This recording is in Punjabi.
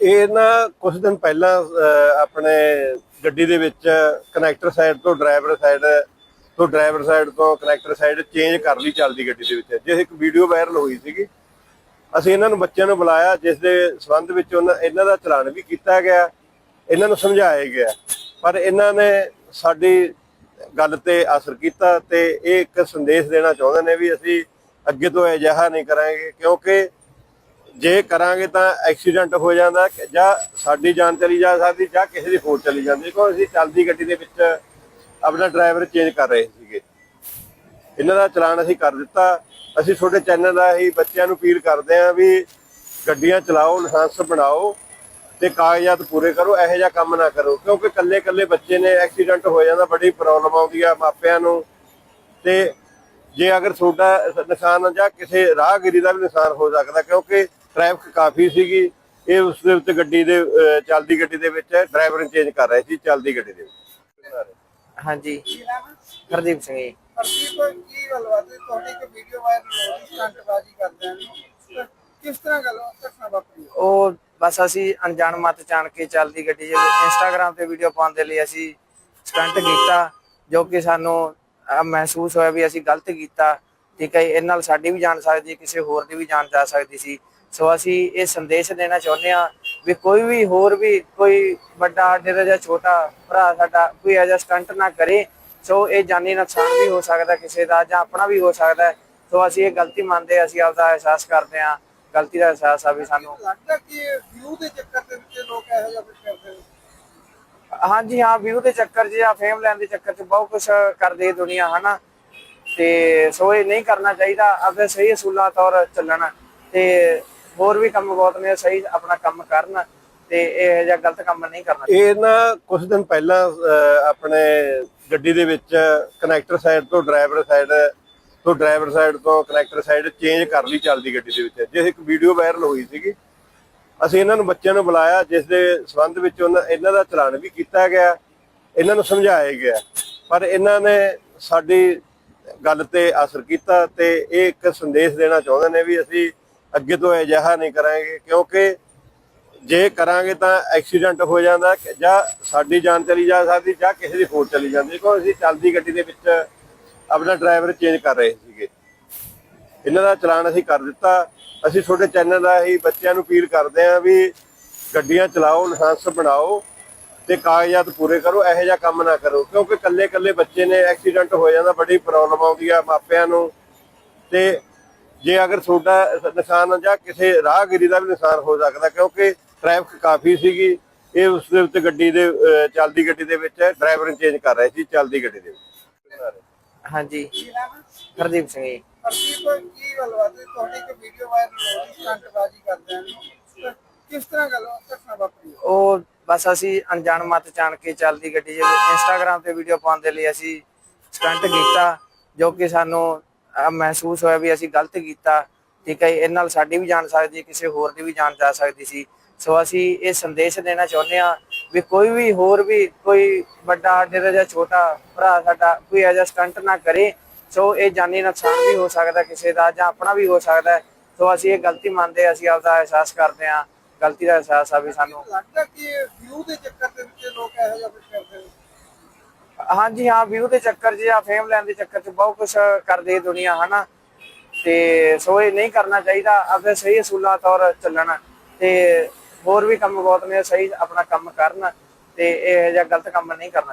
ਇਹ ਨਾ ਕੁਝ ਦਿਨ ਪਹਿਲਾਂ ਆਪਣੇ ਗੱਡੀ ਦੇ ਵਿੱਚ ਕਨੈਕਟਰ ਸਾਈਡ ਤੋਂ ਡਰਾਈਵਰ ਸਾਈਡ ਤੋਂ ਡਰਾਈਵਰ ਸਾਈਡ ਤੋਂ ਕਨੈਕਟਰ ਸਾਈਡ ਚੇਂਜ ਕਰ ਲਈ ਚੱਲਦੀ ਗੱਡੀ ਦੇ ਵਿੱਚ। ਜੇ ਇੱਕ ਵੀਡੀਓ ਵਾਇਰਲ ਹੋਈ ਸੀਗੀ, ਅਸੀਂ ਇਹਨਾਂ ਨੂੰ ਬੱਚਿਆਂ ਨੂੰ ਬੁਲਾਇਆ, ਜਿਸ ਦੇ ਸੰਬੰਧ ਵਿੱਚ ਉਹਨਾਂ, ਇਹਨਾਂ ਦਾ ਚਲਾਨ ਵੀ ਕੀਤਾ ਗਿਆ, ਇਹਨਾਂ ਨੂੰ ਸਮਝਾਇਆ ਗਿਆ। ਪਰ ਇਹਨਾਂ ਨੇ ਸਾਡੀ ਗੱਲ ਤੇ ਅਸਰ ਕੀਤਾ ਤੇ ਇਹ ਇੱਕ ਸੰਦੇਸ਼ ਦੇਣਾ ਚਾਹੁੰਦੇ ਨੇ ਵੀ ਅਸੀਂ ਅੱਗੇ ਤੋਂ ਅਜਿਹਾ ਨਹੀਂ ਕਰਾਂਗੇ, ਕਿਉਂਕਿ ਜੇ ਕਰਾਂਗੇ ਤਾਂ ਐਕਸੀਡੈਂਟ ਹੋ ਜਾਂਦਾ ਜਾਂ ਸਾਡੀ ਜਾਨ ਚਲੀ ਜਾ ਸਕਦੀ ਜਾਂ ਕਿਸੇ ਦੀ ਹੋਰ ਚਲੀ ਜਾਂਦੀ। ਕਿਉਂਕਿ ਅਸੀਂ ਚੱਲਦੀ ਗੱਡੀ ਦੇ ਵਿੱਚ ਆਪਣਾ ਡਰਾਈਵਰ ਚੇਂਜ ਕਰ ਰਹੇ ਸੀਗੇ। ਇਹਨਾਂ ਦਾ ਚਲਾਨ ਅਸੀਂ ਕਰ ਦਿੱਤਾ। ਅਸੀਂ ਤੁਹਾਡੇ ਚੈਨਲ ਦਾ ਹੀ ਬੱਚਿਆਂ ਨੂੰ ਅਪੀਲ ਕਰਦੇ ਆਂ ਵੀ ਗੱਡੀਆਂ ਚਲਾਓ, ਲਾਇਸੈਂਸ ਬਣਾਓ ਤੇ ਕਾਗਜ਼ਾਤ ਪੂਰੇ ਕਰੋ, ਇਹੋ ਜਿਹਾ ਕੰਮ ਨਾ ਕਰੋ। ਕਿਉਂਕਿ ਕੱਲੇ ਕੱਲੇ ਬੱਚੇ ਨੇ ਐਕਸੀਡੈਂਟ ਹੋ ਜਾਂਦਾ, ਬੜੀ ਪ੍ਰੋਬਲਮ ਆਉਂਦੀ ਆ ਮਾਪਿਆਂ ਨੂੰ। ਤੇ ਜੇ ਅਗਰ ਤੁਹਾਡਾ ਨੁਕਸਾਨ ਜਾਂ ਕਿਸੇ ਰਾਹਗੀਰੀ ਦਾ ਵੀ ਨੁਕਸਾਨ ਹੋ ਸਕਦਾ, ਕਿਉਂਕਿ ਟ੍ਰੈਫਿਕ ਕਾਫੀ ਸੀਗੀ। ਇਹ ਉਸ ਦੇ ਉੱਤੇ ਗੱਡੀ ਦੇ ਚੱਲਦੀ ਗੱਡੀ ਦੇ ਵਿੱਚ ਡਰਾਈਵਰ ਚੇਂਜ ਕਰ ਰਹੇ ਸੀ ਚੱਲਦੀ ਗੱਡੀ ਦੇ ਵਿੱਚ। ਹਾਂਜੀ। ਹਰਦੀਪ ਸਿੰਘ ਜੀ। ਹਰਦੀਪ ਕੀ ਗੱਲਬਾਤ ਹੈ ਤੁਹਾਡੀ ਇੱਕ ਵੀਡੀਓ ਵਾਇਰਲ ਹੋ ਰਹੀ ਸਟੰਟਬਾਜ਼ੀ ਕਰਦੇ ਨੇ। ਕਿਸ ਤਰ੍ਹਾਂ ਗੱਲ ਘਟਨਾ ਵਾਪਰੀ? ਉਹ ਬਸ ਅਸੀਂ ਅਣਜਾਣ ਮਤ ਜਾਣ ਕੇ ਚੱਲਦੀ ਗੱਡੀ 'ਚ ਇੰਸਟਾਗ੍ਰam ਤੇ ਵੀਡੀਓ ਪਾਉਣ ਦੇ ਲਈ ਅਸੀਂ ਸਟੰਟ ਕੀਤਾ ਜੋ ਕਿ ਸਾਨੂੰ ਮਹਿਸੂਸ ਹੋਇਆ ਵੀ ਅਸੀਂ ਗਲਤ ਕੀਤਾ। ਠੀਕ ਹੈ ਇਹ ਨਾਲ ਸਾਡੀ ਵੀ ਜਾਨ ਸਕਦੀ ਕਿਸੇ ਹੋਰ ਦੀ ਵੀ ਜਾਨ ਜਾ ਸਕਦੀ ਸੀ। ਸੋ ਅਸੀਂ ਇਹ ਸੰਦੇਸ਼ ਦੇਣਾ ਚਾਹੁੰਦੇ ਹਾਂ ਵੀ ਕੋਈ ਵੀ ਹੋਰ ਵੀ ਕੋਈ ਵੱਡਾ ਸਾਡੇ ਦਾ ਜਾਂ ਛੋਟਾ ਭਰਾ ਸਾਡਾ ਕੋਈ ਜਿਹਾ ਸਟੰਟ ਨਾ ਕਰੇ ਸੋ ਇਹ ਜਾਨੀ ਨੁਕਸਾਨ ਵੀ ਹੋ ਸਕਦਾ ਕਿਸੇ ਦਾ ਜਾਂ ਆਪਣਾ ਵੀ ਹੋ ਸਕਦਾ। ਸੋ ਅਸੀਂ ਇਹ ਗਲਤੀ ਮੰਨਦੇ ਅਸੀਂ ਆਪਦਾ ਅਹਿਸਾਸ ਕਰਦੇ ਹਾਂ। ਗਲਤੀ ਦਾ ਅਹਿਸਾਸ ਆ ਵੀ ਸਾਨੂੰ ਲੱਗਦਾ ਕਿ ਵਿਊ ਦੇ ਚੱਕਰ ਦੇ ਵਿੱਚ ਲੋਕ ਇਹੋ ਜਿਹਾ ਕੁਝ ਕਰਦੇ ਨੇ? ਹਾਂਜੀ ਹਾਂ ਵਿਊ ਦੇ ਚੱਕਰ 'ਚ ਜਾਂ ਫੇਮ ਲੈਣ ਦੇ ਚੱਕਰ 'ਚ ਬਹੁਤ ਕੁਝ ਕਰਦੀ ਦੁਨੀਆ ਹਨਾ? ਤੇ ਸੋ ਇਹ ਨਹੀਂ ਕਰਨਾ ਚਾਹੀਦਾ ਆਪਣੇ ਸਹੀ ਅਸੂਲਾਂ ਤੌਰ ਚੱਲਣ। ਤੇ ਹੋਰ ਵੀ ਕੰਮ ਬਹੁਤ ਨੇ, ਸਹੀ ਆਪਣਾ ਕੰਮ ਕਰਨ ਤੇ ਇਹ ਜਿਹਾ ਗਲਤ ਕੰਮ ਨਹੀਂ ਕਰਨਾ ਇਹ ਨਾ ਕੁਝ ਦਿਨ ਪਹਿਲਾਂ ਆਪਣੇ ਗੱਡੀ ਦੇ ਵਿੱਚ ਕਨੈਕਟਰ ਸਾਈਡ ਤੋਂ ਡਰਾਈਵਰ ਸਾਈਡ ਤੋਂ ਡਰਾਈਵਰ ਸਾਈਡ ਤੋਂ ਕਨੈਕਟਰ ਸਾਈਡ ਚੇਂਜ ਕਰ ਲਈ ਚੱਲਦੀ ਗੱਡੀ ਦੇ ਵਿੱਚ। ਜਿਸ ਇੱਕ ਵੀਡੀਓ ਵਾਇਰਲ ਹੋਈ ਸੀਗੀ, ਅਸੀਂ ਇਹਨਾਂ ਨੂੰ ਬੱਚਿਆਂ ਨੂੰ ਬੁਲਾਇਆ, ਜਿਸ ਦੇ ਸੰਬੰਧ ਵਿੱਚ ਉਹਨਾਂ, ਇਹਨਾਂ ਦਾ ਚਲਾਨ ਵੀ ਕੀਤਾ ਗਿਆ, ਇਹਨਾਂ ਨੂੰ ਸਮਝਾਇਆ ਗਿਆ। ਪਰ ਇਹਨਾਂ ਨੇ ਸਾਡੀ ਗੱਲ ਤੇ ਅਸਰ ਕੀਤਾ ਤੇ ਇਹ ਇੱਕ ਸੰਦੇਸ਼ ਦੇਣਾ ਚਾਹੁੰਦੇ ਨੇ ਵੀ ਅਸੀਂ ਅੱਗੇ ਤੋਂ ਅਜਿਹਾ ਨਹੀਂ ਕਰਾਂਗੇ, ਕਿਉਂਕਿ ਜੇ ਕਰਾਂਗੇ ਤਾਂ ਐਕਸੀਡੈਂਟ ਹੋ ਜਾਂਦਾ ਜਾਂ ਸਾਡੀ ਜਾਨ ਚਲੀ ਜਾ ਸਕਦੀ, ਜਾਂ ਕਿਸੇ ਦੀ ਹੋਰ ਚਲੀ ਜਾਂਦੀ। ਕਿਉਂਕਿ ਅਸੀਂ ਚੱਲਦੀ ਗੱਡੀ ਦੇ ਵਿੱਚ ਆਪਣਾ ਡਰਾਈਵਰ ਚੇਂਜ ਕਰ ਰਹੇ ਸੀਗੇ। ਇਹਨਾਂ ਦਾ ਚਲਾਨ ਅਸੀਂ ਕਰ ਦਿੱਤਾ। ਅਸੀਂ ਤੁਹਾਡੇ ਚੈਨਲ ਦਾ ਹੀ ਬੱਚਿਆਂ ਨੂੰ ਅਪੀਲ ਕਰਦੇ ਆਂ ਵੀ ਗੱਡੀਆਂ ਚਲਾਓ, ਲਾਇਸੈਂਸ ਬਣਾਓ ਤੇ ਕਾਗਜ਼ਾਤ ਪੂਰੇ ਕਰੋ, ਇਹੋ ਜਿਹਾ ਕੰਮ ਨਾ ਕਰੋ। ਕਿਉਂਕਿ ਕੱਲੇ ਕੱਲੇ ਬੱਚੇ ਨੇ ਐਕਸੀਡੈਂਟ ਹੋ ਜਾਂਦਾ, ਬੜੀ ਪ੍ਰੋਬਲਮ ਆਉਂਦੀ ਆ ਮਾਪਿਆਂ ਨੂੰ। ਤੇ ਜੇ ਅਗਰ ਤੁਹਾਡਾ ਨੁਕਸਾਨ ਜਾਂ ਕਿਸੇ ਰਾਹਗੀਰੀ ਦਾ ਵੀ ਨੁਕਸਾਨ ਹੋ ਸਕਦਾ ਕਿਉਂਕਿ ਟ੍ਰੈਫਿਕ ਕਾਫੀ ਸੀਗੀ ਇਹ ਉਸ ਦੇ ਉੱਤੇ ਗੱਡੀ ਦੇ ਚੱਲਦੀ ਗੱਡੀ ਦੇ ਵਿੱਚ ਡਰਾਈਵਰ ਚੇਂਜ ਕਰ ਰਹੇ ਸੀ ਚੱਲਦੀ ਗੱਡੀ ਦੇ ਵਿੱਚ। ਹਾਂਜੀ? ਹਰਦੀਪ ਸਿੰਘ ਜੀ। ਹਰਦੀਪ ਕੀ ਗੱਲਬਾਤ ਹੈ ਤੁਹਾਡੀ ਇੱਕ ਵੀਡੀਓ ਵਾਇਰਲ ਹੋ ਰਹੀ ਸਟੰਟਬਾਜ਼ੀ ਕਰਦੇ ਨੇ ਕਿਸ ਤਰ੍ਹਾਂ ਗੱਲ ਘਟਨਾ ਵਾਪਰੀ ਹੈ? ਉਹ ਬਸ ਅਸੀਂ ਅਣਜਾਣ ਮਤ ਜਾਣ ਕੇ ਚੱਲਦੀ ਗੱਡੀ 'ਚ ਇੰਸਟਾਗ੍ਰam ਤੇ ਵੀਡੀਓ ਪਾਉਣ ਦੇ ਲਈ ਅਸੀਂ ਸਟੰਟ ਕੀਤਾ ਜੋ ਕਿ ਸਾਨੂੰ ਮਹਿਸੂਸ ਹੋਇਆ ਵੀ ਅਸੀਂ ਗਲਤ ਕੀਤਾ ਠੀਕ ਹੈ ਇਹ ਨਾਲ ਸਾਡੀ ਵੀ ਜਾਨ ਸਕਦੀ ਕਿਸੇ ਹੋਰ ਦੀ ਵੀ ਜਾਨ ਜਾ ਸਕਦੀ ਸੀ। ਸੋ ਅਸੀਂ ਇਹ ਸੰਦੇਸ਼ ਦੇਣਾ ਚਾਹੁੰਦੇ ਹਾਂ ਵੀ ਕੋਈ ਵੀ ਹੋਰ ਵੀ ਕੋਈ ਵੱਡਾ ਸਾਡੇ ਜਾਂ ਛੋਟਾ ਭਰਾ ਸਾਡਾ ਕੋਈ ਇਹੋ ਸਟੰਟ ਨਾ ਕਰੇ। ਸੋ ਇਹ ਜਾਨੀ ਨੁਕਸਾਨ ਵੀ ਹੋ ਸਕਦਾ ਕਿਸੇ ਦਾ ਜਾਂ ਆਪਣਾ ਵੀ ਹੋ ਸਕਦਾ ਸੋ ਅਸੀਂ ਇਹ ਗਲਤੀ ਮੰਨਦੇ ਹਾਂ, ਅਸੀਂ ਆਪਦਾ ਅਹਿਸਾਸ ਕਰਦੇ ਹਾਂ। ਗਲਤੀ ਦਾ ਅਹਿਸਾਸ ਆ ਵੀ ਸਾਨੂੰ ਲੱਗਦਾ ਕਿ ਵਿਊ ਦੇ ਚੱਕਰ ਦੇ ਵਿੱਚ ਲੋਕ ਇਹੋ ਜਿਹਾ ਕੁਝ ਕਰਦੇ ਨੇ। ਹਾਂਜੀ, ਹਾਂ ਵਿਊ ਦੇ ਚੱਕਰ 'ਚ ਜਾਂ ਫੇਮ ਲੈਣ ਦੇ ਚੱਕਰ 'ਚ ਬਹੁਤ ਕੁਝ ਕਰਦੀ ਦੁਨੀਆ, ਹਨਾ? ਤੇ ਸੋ ਇਹ ਨਹੀਂ ਕਰਨਾ ਚਾਹੀਦਾ ਆਪਣੇ ਸਹੀ ਅਸੂਲਾਂ ਤੌਰ ਚੱਲਣ ਤੇ ਹੋਰ ਵੀ ਕੰਮ ਬਹੁਤ ਨੇ, ਸਹੀ ਆਪਣਾ ਕੰਮ ਕਰਨ ਤੇ ਇਹ ਜਿਹਾ ਗਲਤ ਕੰਮ ਨਹੀਂ ਕਰਨਾ